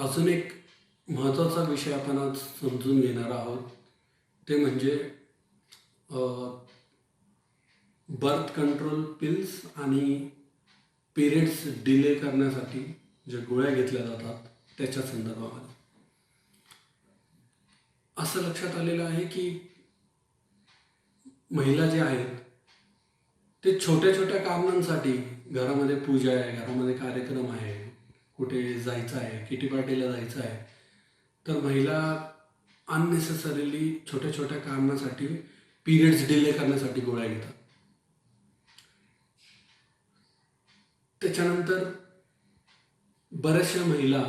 अजून एक महत्त्वाचा विषय आपण आज समजून घेणार आहोत. ते म्हणजे बर्थ कंट्रोल पिल्स आणि पिरियड्स डिले करण्यासाठी ज्या गोळ्या घेतल्या जातात त्याच्या संदर्भामध्ये. असं लक्षात आलेलं आहे की महिला जे आहेत ते छोट्या छोट्या कारणांसाठी घरामध्ये पूजा आहे घरामध्ये कार्यक्रम आहे कुठे जायचं आहे किटी पार्टीला जायचं आहे. तर महिला अननेसेसरीली छोट्या छोट्या कारणासाठी पिरियड्स डिले करण्यासाठी गोळ्या घेतात. त्याच्यानंतर बऱ्याचशा महिला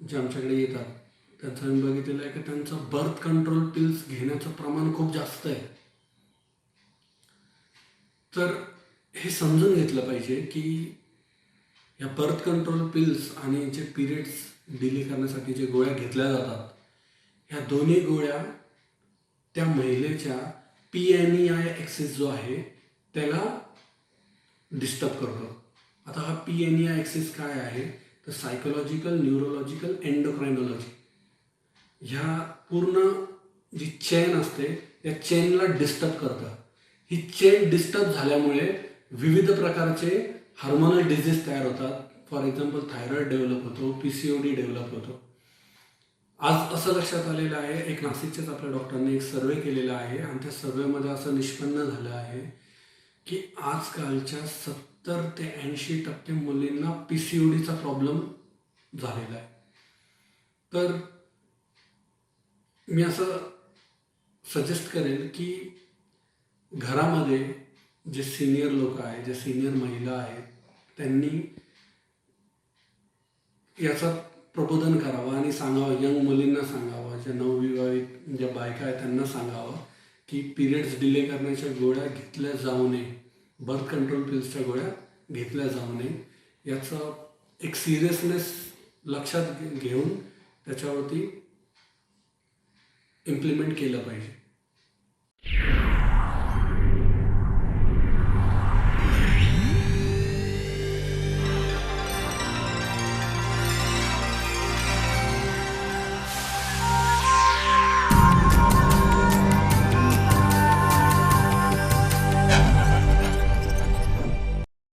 ज्या आमच्याकडे येतात त्यांचं आम्ही बघितलेलं आहे की त्यांचं बर्थ कंट्रोल पिल्स घेण्याचं प्रमाण खूप जास्त आहे. तर हे समजून घेतलं पाहिजे की या बर्थ कंट्रोल पिल्स आणि जे पिरियड्स डिले करण्यासाठी जे गोळ्या घेतल्या जातात ह्या दोन्ही गोळ्या त्या महिलेच्या P N E I axis जो आहे त्याला डिस्टर्ब करतो आता हा P N E I axis काय आहे? तर सायकोलॉजिकल न्यूरोलॉजिकल एंडोक्रायनॉलॉजी ह्या पूर्ण जी चेन असते त्या चेनला डिस्टर्ब करतं ही चेन डिस्टर्ब झाल्यामुळे विविध प्रकारचे हार्मोनल डिझीज तयार होतात. फॉर एक्झाम्पल थायरॉइड डेव्हलप होतो P C O D develop होतो. आज असं लक्षात आलेलं आहे एक नाशिकच्याच आपल्या डॉक्टरांनी एक सर्वे केलेला आहे आणि त्या सर्वेमध्ये असं निष्पन्न झालं आहे की आजकालच्या सत्तर ते ऐंशी टक्के मुलींना पी सी ओ डीचा प्रॉब्लेम झालेला आहे. तर मी असं सजेस्ट करेल की घरामध्ये जे सिनियर लोक आहेत जे सिनियर महिला आहेत त्यांनी याचा प्रबोधन करावं आणि सांगावं यंग मुलींना सांगावं ज्या नवविवाहित ज्या बायका आहेत त्यांना सांगावं की पिरियड्स डिले करण्याच्या गोळ्या घेतल्या जाऊ नये. बर्थ कंट्रोल पिल्सच्या गोळ्या घेतल्या जाऊ नये. याचं एक सिरियसनेस लक्षात घेऊन त्याच्यावरती इम्प्लिमेंट केलं पाहिजे.